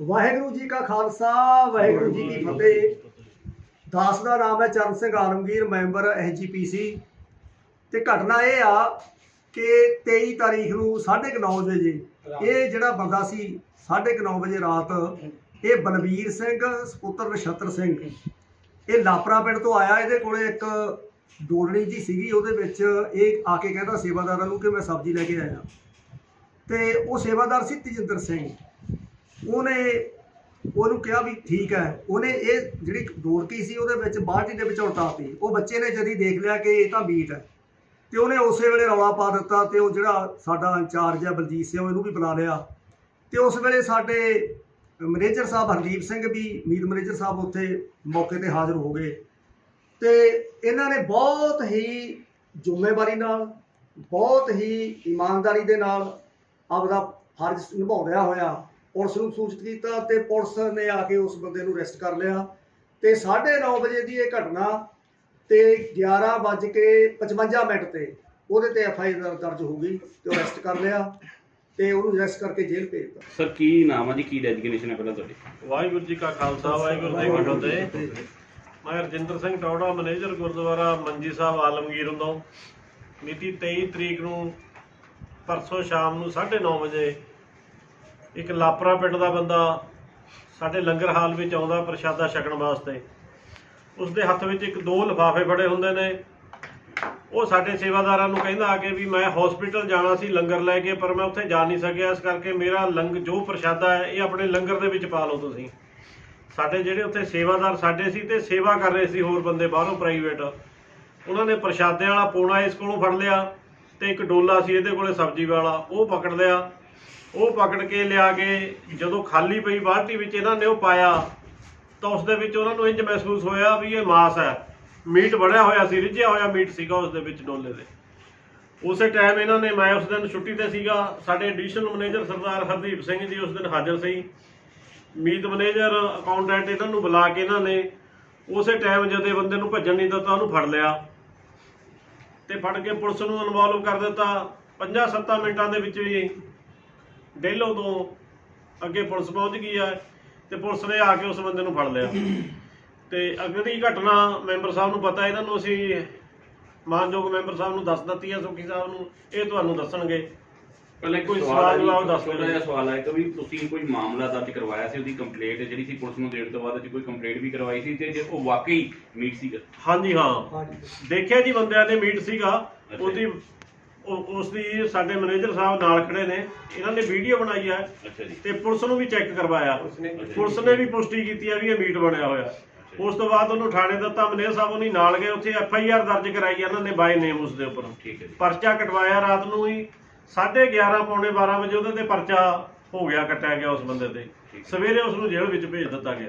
ਵਾਹਿਗੁਰੂ ਜੀ ਕਾ ਖਾਲਸਾ ਵਾਹਿਗੁਰੂ ਜੀ ਕੀ ਫਤਿਹ। ਦਾਸ ਦਾ ਨਾਮ ਹੈ ਚਰਨ ਸਿੰਘ ਆਲਮਗੀਰ ਮੈਂਬਰ ਐਸਜੀਪੀਸੀ ਤੇ ਘਟਨਾ ਇਹ ਆ ਕਿ 23 ਤਾਰੀਖ ਨੂੰ 9:30 ਵਜੇ ਇਹ ਜਿਹੜਾ ਬੰਦਾ ਸੀ 9:30 ਵਜੇ ਰਾਤ ਇਹ ਬਲਵੀਰ ਸਿੰਘ ਸੁਪੁੱਤਰ ਨਛੱਤਰ ਸਿੰਘ। ਇਹ ਲਾਪਰਾ ਪਿੰਡ ਤੋਂ ਆਇਆ ਇਹਦੇ ਕੋਲੇ ਇੱਕ ਡੋਲਣੀ ਜੀ ਸੀਗੀ ਉਹਦੇ ਵਿੱਚ ਇਹ ਆ ਕੇ ਕਹਿੰਦਾ ਸੇਵਾਦਾਰਾਂ ਨੂੰ ਕਿ ਮੈਂ ਸਬਜ਼ੀ ਲੈ ਕੇ ਆਇਆ। ਤੇ ਉਹ ਸੇਵਾਦਾਰ ਸੀ ਤੇਜਿੰਦਰ ਸਿੰਘ। ਉਹਨੇ ਉਹਨੂੰ ਕਿਹਾ ਵੀ ਠੀਕ ਹੈ। ਉਹਨੇ ਇਹ ਜਿਹੜੀ ਦੋੜਕੀ ਸੀ, ਉਹਦੇ ਵਿੱਚ ਬਾਲਟੀ ਦੇ ਵਿੱਚ ਉਲਟਾਤੀ ਉਹ ਬੱਚੇ ਨੇ ਜਦੀ ਦੇਖ ਲਿਆ ਕਿ ਇਹ ਤਾਂ ਮੀਟ ਹੈ। ਤੇ ਉਹਨੇ ਉਸੇ ਵੇਲੇ ਰੌਲਾ ਪਾ ਦਿੱਤਾ ਤੇ ਉਹ ਜਿਹੜਾ ਸਾਡਾ ਇੰਚਾਰਜ ਹੈ, ਬਲਜੀਤ ਸਿੰਘ ਇਹਨੂੰ ਵੀ ਬੁਲਾ ਲਿਆ। ਤੇ ਉਸ ਵੇਲੇ ਸਾਡੇ ਮੈਨੇਜਰ ਸਾਹਿਬ ਹਰਦੀਪ ਸਿੰਘ ਵੀ, ਮੀਤ ਮੈਨੇਜਰ ਸਾਹਿਬ ਉੱਥੇ ਮੌਕੇ ਤੇ ਹਾਜ਼ਰ ਹੋ ਗਏ। ਤੇ ਇਹਨਾਂ ਨੇ ਬਹੁਤ ਹੀ ਜ਼ਿੰਮੇਵਾਰੀ ਨਾਲ, ਬਹੁਤ ਹੀ ਇਮਾਨਦਾਰੀ ਦੇ ਨਾਲ ਆਪਦਾ ਫਰਜ਼ ਨਿਭਾਉਂਦਿਆਂ ਹੋਇਆ ਪੁਲਿਸ ਨੂੰ ਸੂਚਿਤ ਕੀਤਾ ਤੇ ਪੁਲਿਸ ਨੇ ਆ ਕੇ ਉਸ ਬੰਦੇ ਨੂੰ ਅਰੈਸਟ ਕਰ ਲਿਆ। ਤੇ 9:30 ਵਜੇ ਦੀ ਇਹ ਘਟਨਾ ਤੇ 11 ਵੱਜ ਕੇ 55 ਮਿੰਟ ਤੇ ਉਹਦੇ ਤੇ ਐਫ ਆਈ ਆਰ ਦਰਜ ਹੋ ਗਈ ਤੇ ਅਰੈਸਟ ਕਰ ਲਿਆ ਤੇ ਉਹਨੂੰ ਅਰੈਸਟ ਕਰਕੇ ਜੇਲ੍ਹ ਭੇਜ ਦਿੱਤਾ। ਸਰ ਕੀ ਨਾਮ ਆ ਜੀ? ਕੀ ਡੈਜੀਗਨੇਸ਼ਨ ਹੈ ਪਹਿਲਾਂ ਤੁਹਾਡੀ? ਵਾਹਿਗੁਰੂ ਜੀ ਕਾ ਖਾਲਸਾ ਵਾਹਿਗੁਰੂ ਜੀ ਕੀ ਫਤਿਹ। ਮੈਂ ਰਜਿੰਦਰ ਸਿੰਘ ਟੌੜਾ ਮੈਨੇਜਰ ਗੁਰਦੁਆਰਾ ਮੰਜੀ ਸਾਹਿਬ ਆਲਮਗੀਰ ਹੁੰਦੋਂ। ਮਿਤੀ 23 ਤਰੀਕ ਨੂੰ ਪਰਸੋਂ ਸ਼ਾਮ ਨੂੰ 9:30 ਵਜੇ ਇੱਕ ਲਾਪਰਾ ਪਿੰਡ ਦਾ ਬੰਦਾ ਸਾਡੇ ਲੰਗਰ ਹਾਲ ਵਿੱਚ ਆਉਂਦਾ ਪ੍ਰਸ਼ਾਦਾ ਛਕਣ ਵਾਸਤੇ। ਉਸ ਦੇ ਹੱਥ ਵਿੱਚ ਇੱਕ ਦੋ ਲਿਫਾਫੇ ਫੜੇ ਹੁੰਦੇ ਨੇ। ਉਹ ਸਾਡੇ ਸੇਵਾਦਾਰਾਂ ਨੂੰ ਕਹਿੰਦਾ ਆ ਕੇ ਵੀ ਮੈਂ ਹਸਪੀਟਲ ਜਾਣਾ ਸੀ, ਲੰਗਰ ਲੈ ਕੇ, ਪਰ ਮੈਂ ਉੱਥੇ ਜਾ ਨਹੀਂ ਸਕਿਆ। ਇਸ ਕਰਕੇ ਮੇਰਾ ਲੰਗ, ਜੋ ਪ੍ਰਸ਼ਾਦਾ ਹੈ, ਇਹ ਆਪਣੇ ਲੰਗਰ ਦੇ ਵਿੱਚ ਪਾ ਲਓ ਤੁਸੀਂ। ਸਾਡੇ ਜਿਹੜੇ ਉੱਥੇ ਸੇਵਾਦਾਰ ਸਾਡੇ ਸੀ ਤੇ ਸੇਵਾ ਕਰ ਰਹੇ ਸੀ ਹੋਰ ਬੰਦੇ ਬਾਹਰੋਂ ਪ੍ਰਾਈਵੇਟ ਉਹਨਾਂ ਨੇ ਪ੍ਰਸ਼ਾਦਿਆਂ ਵਾਲਾ ਪੋਣਾ ਇਸ ਕੋਲੋਂ ਫੜ ਲਿਆ ਤੇ ਇੱਕ ਡੋਲਾ ਸੀ ਇਹਦੇ ਕੋਲੇ ਸਬਜ਼ੀ ਵਾਲਾ, ਉਹ ਪਕੜ ਲਿਆ। ਉਹ ਪਕੜ ਕੇ ਲਿਆ ਕੇ ਜਦੋਂ ਖਾਲੀ ਪਈ ਬਾਲਟੀ ਵਿੱਚ ਇਹਨਾਂ ਨੇ ਉਹ ਪਾਇਆ, ਤਾਂ ਉਸ ਦੇ ਵਿੱਚ ਉਹਨਾਂ ਨੂੰ ਇੰਜ ਮਹਿਸੂਸ ਹੋਇਆ ਵੀ ਇਹ ਮਾਸ ਹੈ। ਮੀਟ ਬਣਿਆ ਹੋਇਆ ਸੀ, ਰਿੱਝਿਆ ਹੋਇਆ ਮੀਟ ਸੀਗਾ ਉਸ ਦੇ ਵਿੱਚ ਡੋਲੇ ਦੇ। ਉਸੇ ਟਾਈਮ ਇਹਨਾਂ ਨੇ, ਮੈਂ ਉਸ ਦਿਨ ਛੁੱਟੀ ਤੇ ਸੀਗਾ, ਸਾਡੇ ਐਡੀਸ਼ਨਲ ਮੈਨੇਜਰ ਸਰਦਾਰ ਹਰਦੀਪ ਸਿੰਘ ਜੀ ਉਸ ਦਿਨ ਹਾਜ਼ਰ ਸੀ। ਮੀਤ ਮੈਨੇਜਰ ਅਕਾਊਂਟੈਂਟ ਇਹਨਾਂ ਨੂੰ ਬੁਲਾ ਕੇ ਇਹਨਾਂ ਨੇ ਉਸੇ ਟਾਈਮ ਜਦੋਂ ਬੰਦੇ ਨੂੰ ਭੱਜਣ ਨਹੀਂ ਦਿੱਤਾ, ਉਹਨੂੰ ਫੜ ਲਿਆ। ਤੇ ਫੜ ਕੇ ਪੁਲਿਸ ਨੂੰ ਇਨਵੋਲਵ ਕਰ ਦਿੱਤਾ। 5-7 ਮਿੰਟਾਂ ਦੇ ਵਿੱਚ ਵੀ ਡੇਲੋ ਤੋਂ ਅੱਗੇ ਪੁਲਿਸ ਪਹੁੰਚ ਗਈ ਹੈ ਤੇ ਪੁਲਿਸ ਨੇ ਆ ਕੇ ਉਸ ਬੰਦੇ ਨੂੰ ਫੜ ਲਿਆ। ਤੇ ਅਗਲੀ ਘਟਨਾ ਮੈਂਬਰ ਸਾਹਿਬ ਨੂੰ ਪਤਾ ਇਹਨਾਂ ਨੂੰ ਅਸੀਂ ਮਾਨਯੋਗ ਮੈਂਬਰ ਸਾਹਿਬ ਨੂੰ ਦੱਸ ਦਿੱਤੀ ਹੈ ਸੁਖੀ ਸਾਹਿਬ ਨੂੰ ਇਹ ਤੁਹਾਨੂੰ ਦੱਸਣਗੇ। ਪਹਿਲਾਂ ਕੋਈ ਸਵਾਲ ਜਵਾਬ ਦੱਸ ਦਿਓ। ਜਿਹਾ ਸਵਾਲ ਹੈ ਕਿ ਵੀ ਤੁਸੀਂ ਕੋਈ ਮਾਮਲਾ ਦਰਜ ਕਰਵਾਇਆ ਸੀ ਉਹਦੀ ਕੰਪਲੇਂਟ ਜਿਹੜੀ ਸੀ ਪੁਲਿਸ ਨੂੰ ਦੇਣ ਤੋਂ ਬਾਅਦ ਜੀ ਕੋਈ ਕੰਪਲੇਂਟ ਵੀ ਕਰਵਾਈ ਸੀ ਤੇ ਜੇ ਉਹ ਵਾਕਈ ਮੀਟ ਸੀਗਾ? ਹਾਂਜੀ ਹਾਂ। ਦੇਖਿਆ ਜੀ ਬੰਦਿਆਂ ਨੇ ਮੀਟ ਸੀਗਾ ਉਹਦੀ ਉਹ- ਉਸ ਦੀ ਸਾਡੇ ਮੈਨੇਜਰ ਸਾਹਿਬ ਨਾਲ ਖੜੇ ਨੇ। ਇਹਨਾਂ ਨੇ ਵੀਡੀਓ ਬਣਾਈ ਹੈ ਅੱਛਾ ਜੀ। ਤੇ ਪੁਲਿਸ ਨੂੰ ਵੀ ਚੈੱਕ ਕਰਵਾਇਆ। ਪੁਲਿਸ ਨੇ ਵੀ ਪੁਸ਼ਟੀ ਕੀਤੀ ਹੈ ਵੀ ਇਹ ਮੀਟ ਬਣਿਆ ਹੋਇਆ। ਉਸ ਤੋਂ ਬਾਅਦ ਉਹਨੂੰ ਥਾਣੇ ਦਿੱਤਾ ਮੈਨੇਜਰ ਸਾਹਿਬ ਉਹਨੀ ਨਾਲ ਗਏ ਉੱਥੇ ਐਫ ਆਈ ਆਰ ਦਰਜ ਕਰਾਈ ਇਹਨਾਂ ਨੇ ਬਾਈ ਨੇਮ ਉਸ ਦੇ ਉੱਪਰ। ਠੀਕ ਹੈ ਜੀ। ਪਰਚਾ ਕਟਵਾਇਆ ਰਾਤ ਨੂੰ ਹੀ 11:30 ਪੌਣੇ 12 ਵਜੇ ਉਹਦੇ ਤੇ ਪਰਚਾ ਹੋ ਗਿਆ ਕੱਟਿਆ ਗਿਆ ਉਸ ਬੰਦੇ ਤੇ। ਸਵੇਰੇ ਉਸ ਨੂੰ ਜੇਲ੍ਹ ਵਿੱਚ ਭੇਜ ਦਿੱਤਾ ਗਿਆ।